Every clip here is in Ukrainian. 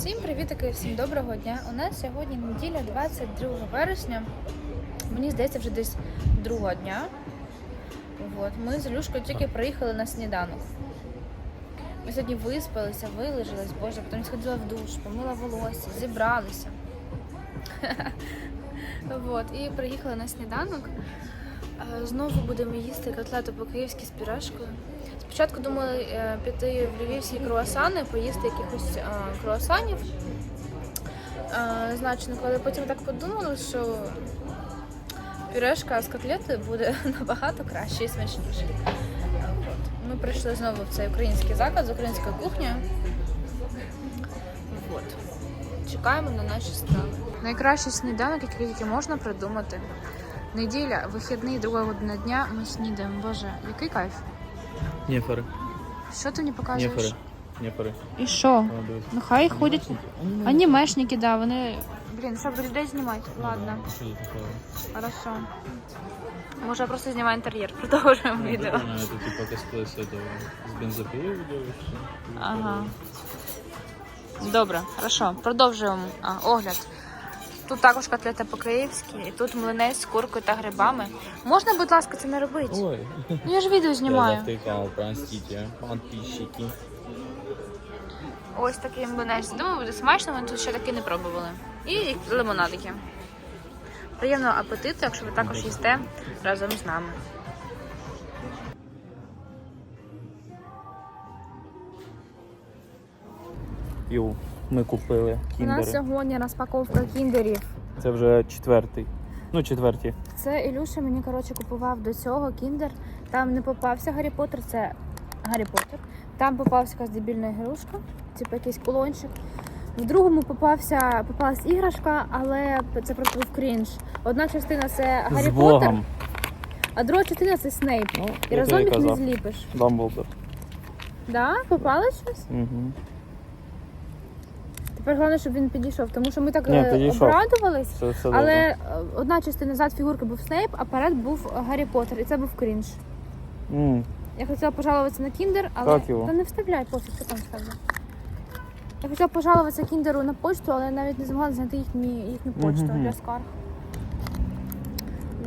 Всім привітики, всім доброго дня. У нас сьогодні неділя, 22 вересня. Мені здається, вже десь другого дня. От. Ми з Люшкою тільки приїхали на сніданок. Ми сьогодні виспалися, вилежались, боже, потім сходила в душ, помила волосся, зібралися. І приїхали на сніданок. Е, Знову будемо їсти котлету по-київськи з пюрешкою. Спочатку думали е, піти в львівські круасани, поїсти якихось е, круасанів. Значно, але потім так подумали, що пюрешка з котлети буде набагато краще і смачніше. Ми прийшли знову в цей український заклад з українською кухнею. Чекаємо на наші страви. Найкращий сніданок, який тільки можна придумати. Неділя, вихідний, друга година дня. Ми снідаємо. Боже, який кайф. Нефери. Що ти мені показуєш? Нефери. Нефери. І що? О, дивись. Ну хай ходять. Анімешники, да, вони. Блін, щоб людей знімати. Ладно, Що тут такого? хорошо. Може, я просто знімаю інтер'єр, продовжуємо Ну, відео. прикольно, Это типа косплей с этого, с бензопилы делаешь. Ага. Добре, хорошо. Продовжуємо а, огляд. Тут також котлета по-київськи, і тут млинець з куркою та грибами. Можна, будь ласка, це не робити? Ой, Ну я ж відео знімаю. завтыкал, простите, подписчики. Ось такий млинець. Думаю, буде смачно, ми тут ще таки не пробували. І лимонадики. Приємного апетиту, якщо ви також їсте разом з нами. Йоу, ми купили У нас кіндери. сьогодні розпаковка кіндерів. Це вже четвертий. Ну, четверті. Це Ілюша мені коротше купував до цього кіндер. Там не попався Гаррі Поттер, це Гаррі Поттер. Там попався якась дебільна ігрушка, типу якийсь кулончик. В другому попався попалась іграшка, але це просто був крінж. Одна частина це Гаррі З Поттер, Богом. а друга частина це Снейп. Ну, І разом їх не казав. зліпиш. Дамблдор. Да? Попалось щось? Угу. Тепер головне, щоб він підійшов, тому що ми так Ні, е, підійшов. обрадувались. Все, все Але добре. е, одна частина зад фігурки був Снейп, а перед був Гаррі Поттер, і це був крінж. М, Я хотіла пожалуватися на кіндер, але Як його? та не вставляй пофіг, що там ставлю. Я хотіла пожалуватися кіндеру на почту, але навіть не змогла знайти їхні, їхню почту Мгм. для скарг.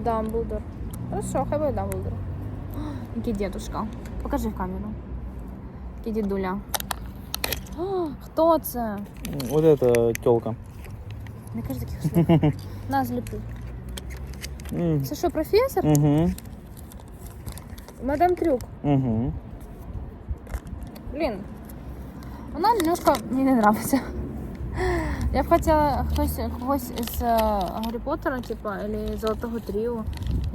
Дамблдор. Хорошо, хай буде Дамблдор. Який дідушка. Покажи в камеру. Який дідуля. О, Хто це? Вот это тёлка. Не кажи таких слів. На, зліпи. М, Це що, професор? Угу. Мадам Трюк. Угу. Блін. Вона немножко мені не нравиться. Я б хотіла хтось, когось з е, Гаррі Поттера, типа, або Золотого Тріо,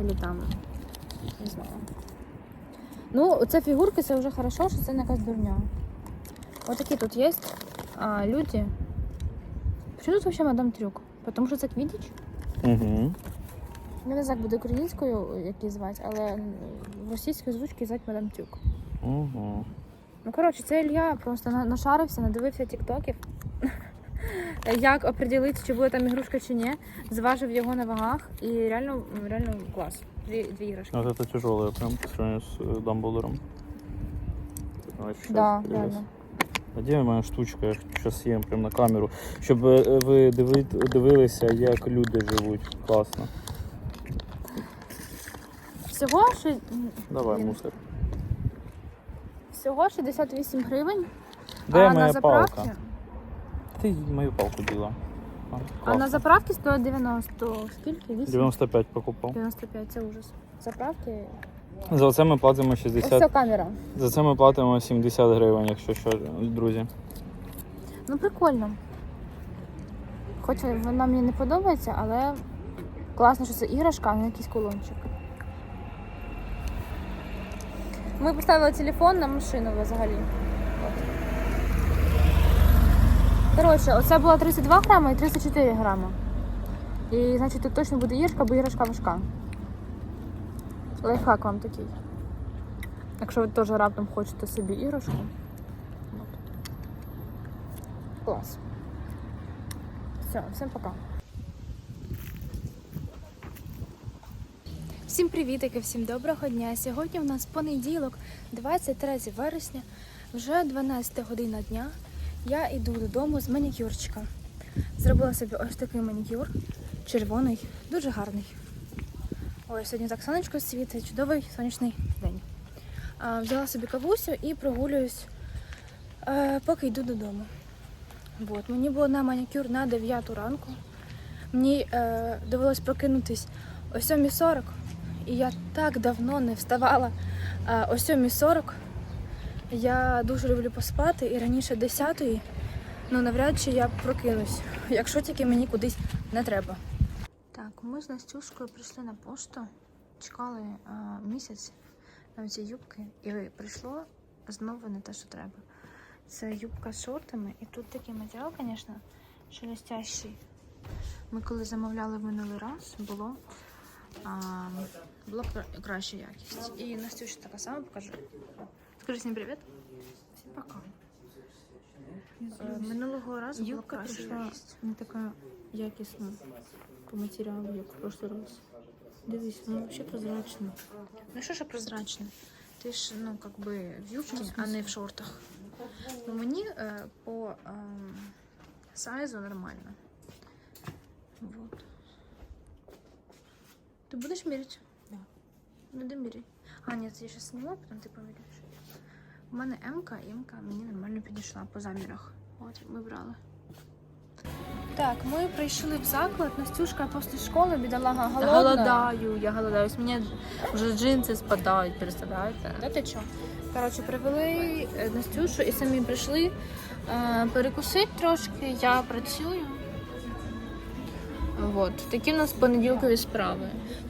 або там. Не знаю. Ну, це фігурки, це вже хорошо, що це не якась дурня. Отакі тут є а, люди. Чому тут взагалі мадам Трюк? Тому що це Квідіч? Угу. Я не знаю, як буде українською, як її звати, але в російській озвучці звати мадам Трюк. Угу. Ну, коротше, це Ілья просто нашарився, надивився тіктоків. Як оприділити, чи буде там ігрушка чи ні. Зважив його на вагах і реально, реально клас. Дві, дві іграшки. Вот это тяжелое прям по сравнению с э, Дамблдором. Вообще Да, реально. А де моя штучка? Я зараз їм прямо на камеру. Щоб е, ви диви, дивилися, як люди живуть. Класно. Всього, ши... Давай, мусор. Всього 68 гривень. Де а моя на заправці, палка? Ти мою палку діла. А, а на заправці стоїть 90. Скільки? 8? 95 покупав. 95, це ужас. Заправки. За це ми платимо Ось 60. ця камера. За це ми платимо 70 гривень, якщо що, друзі. Ну, прикольно. Хоч вона мені не подобається, але класно, що це іграшка, а не якийсь кулончик. Ми поставили телефон на машину взагалі. От. Коротше, оце було 32 грама і 34 грама. І значить тут точно буде іграшка, бо іграшка важка. Лайфхак вам такий. Якщо ви теж раптом хочете собі іграшку. Клас. Все, всім пока. Всім привітики, всім доброго дня. Сьогодні у нас понеділок, 23 вересня, вже 12 година дня. Я йду додому з манікюрчика. Зробила собі ось такий манікюр. Червоний, дуже гарний. Ой, сьогодні так сонечко світить, чудовий сонячний день. А, взяла собі кавусю і прогулююсь, е, поки йду додому. От, мені було на манікюр на 9 ранку. Мені е, довелось прокинутись о 7.40, і я так давно не вставала е, о 7.40. Я дуже люблю поспати і раніше 10-ї, ну навряд чи я прокинусь, якщо тільки мені кудись не треба. Так, ми з Настюшкою прийшли на пошту, чекали а, місяць на ці юбки, і прийшло знову не те, що треба. Це юбка з шортами, і тут такий матеріал, звісно, шелестящий. Ми коли замовляли в минулий раз, було, а, була краща якість. І Настюша така сама покажи. Скажи всім привіт. Всім пока. Е, Минулого разу була краща прийшла якість. не така якісна по матеріалу, як в прошлый раз. Дивись, вона взагалі прозрачна. Ну що ж прозрачне? Ти ж ну как би в юбці, а не в шортах. Ну мені е, по ем, сайзу нормально. Вот. Ты будешь мерить? Да. Ну да міряй. А, ні, я сейчас сниму, потім ти поміряєш. У мене М-ка, і М-ка мені нормально підійшла по замірах. От, ми брали. Так, ми прийшли в заклад. Настюшка після школи, бідолага, голодна. Голодаю, я голодаю. Ось мені вже джинси спадають, представляєте? Да ти чо? Коротше, привели е, Настюшу і самі прийшли е, перекусити трошки. Я працюю. От, такі в нас понеділкові справи.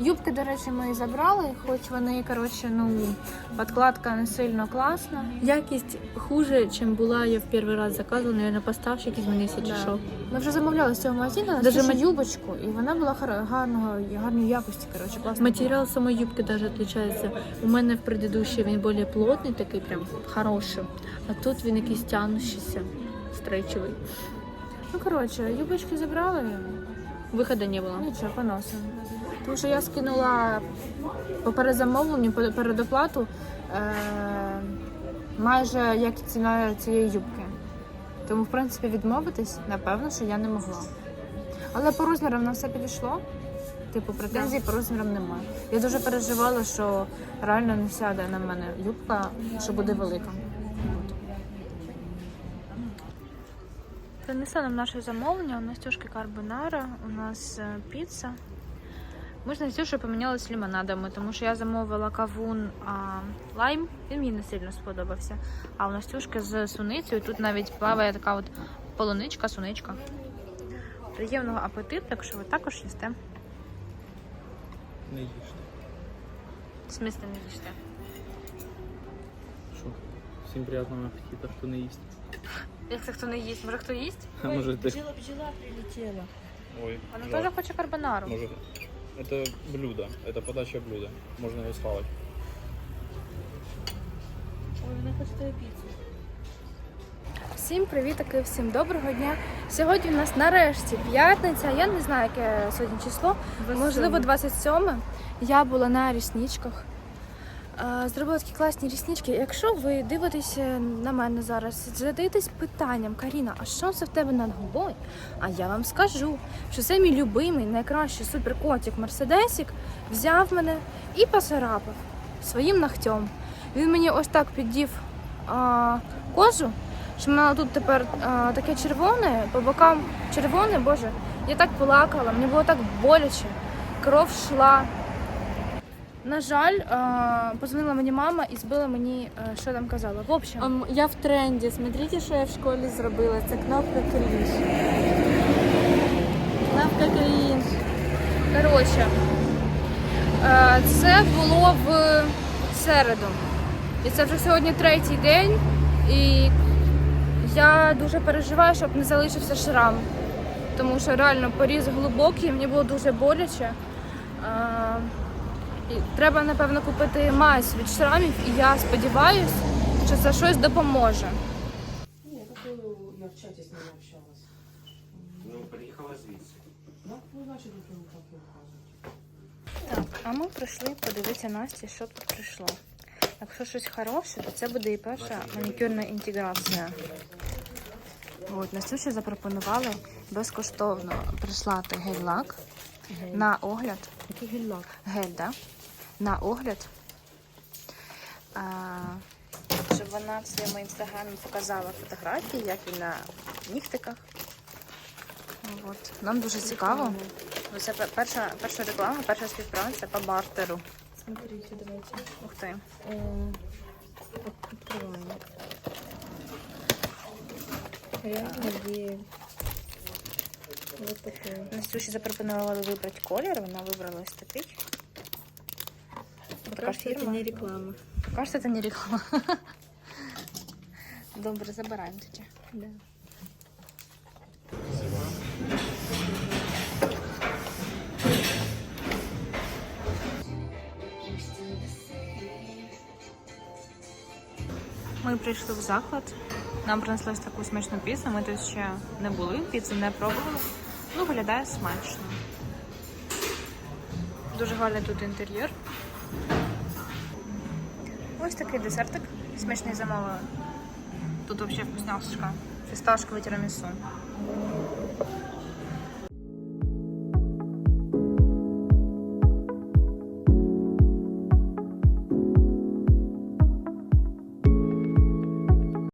Юбки, до речі, ми забрали, хоч вони, коротше, ну, подкладка не сильно класна. Якість хуже, ніж була я в перший раз заказувала, наверное, поставщик змінився чи Да. що. Ми вже замовляли з цього магазину Даже ма- юбочку, і вона була гарного, гарної якості. Коротше, класна Матеріал самої юбки даже отличается. У мене в предыдущей він більш плотний, такий прям хороший. А тут він якийсь тянущийся, стрейчовий. була. Ну, коротше, юбочки забрали. Виходу не було. Нічого, поносимо. Тому що я скинула по перезамовленню, по передоплату е- майже як ціна цієї юбки. Тому, в принципі, відмовитись, напевно, що я не могла. Але по розмірам на все підійшло. Типу, претензій по розмірам немає. Я дуже переживала, що реально не сяде на мене юбка, що буде велика. Нам наше замовлення. У Настюшки карбонара, у нас е, піца. Ми з Настюшею помінялися лимонадами, тому що я замовила кавун а, лайм, він мені не сильно сподобався. А у Настюшки з суницею тут навіть плаває така от полуничка, суничка. Приємного апетиту, якщо ви також їсте. Не їжте. В смислі не їсте. Що? Всім приємного апетиту, хто не їсть. Як це хто не їсть? Може хто їсть? А може ти. Бджола, бджола прилетіла. Ой, Вона жаль. теж хоче карбонару. Может, это блюдо, это подача блюда. Можно ее схавать. Ой, вона хоче твою піцу. Всім привітки, всім доброго дня. Сьогодні в нас нарешті п'ятниця. Я не знаю, яке сьогодні число. Можливо, 27. Я була на рісничках. Зробила такі класні ріснички. Якщо ви дивитеся на мене зараз, задаєтесь питанням, Каріна, а що це в тебе над губою? А я вам скажу, що це мій любимий, найкращий суперкотик Мерседесік взяв мене і поцарапав своїм ногтем. Він мені ось так піддів а, кожу, що в мене тут тепер а, таке червоне, по бокам червоне, боже. Я так плакала, мені було так боляче, кров йшла. На жаль, а, позвонила мені мама і збила мені, що там казала. В общем, Ам, я в тренді. Смотрите, що я в школі зробила. Це кнопка крінж. Кнопка крінж. Коротше, е, це було в середу. І це вже сьогодні третій день. І я дуже переживаю, щоб не залишився шрам. Тому що реально поріз глибокий, мені було дуже боляче. Е, І треба, напевно, купити мазь від шрамів, і я сподіваюся, що це щось допоможе. Ні, такою я в чаті з общалась. Ну, приїхала звідси. Ну, значить, ви так і. Так, а ми прийшли подивитися Насті, що тут прийшло. Якщо щось хороше, то це буде і перша манікюрна інтеграція. От, на суші запропонували безкоштовно прислати гель-лак на огляд. Який гель-лак? Гель, да? На огляд. А, щоб вона в своєму інстаграмі показала фотографії, як він на нігтиках. От. Нам дуже цікаво. Ну, Це перша, перша реклама, перша співпраця по бартеру. Смотрите, давайте. Ух ти. Э, Открываем. Реально гель. Вот такой. Настюші запропонували вибрати колір, вона вибрала ось такий. Пока что это не реклама. Кажется, це не реклама. Добре, забираємо тоді. Да. Ми прийшли в заклад. Нам принесли ось таку смачну піцу. Ми тут ще не були, піцу не пробували. Ну, виглядає смачно. Дуже гарний тут інтер'єр. Ось такий десертик. Смачний замовила. Тут взагалі вкусняшка. Фісташкове тірамісу.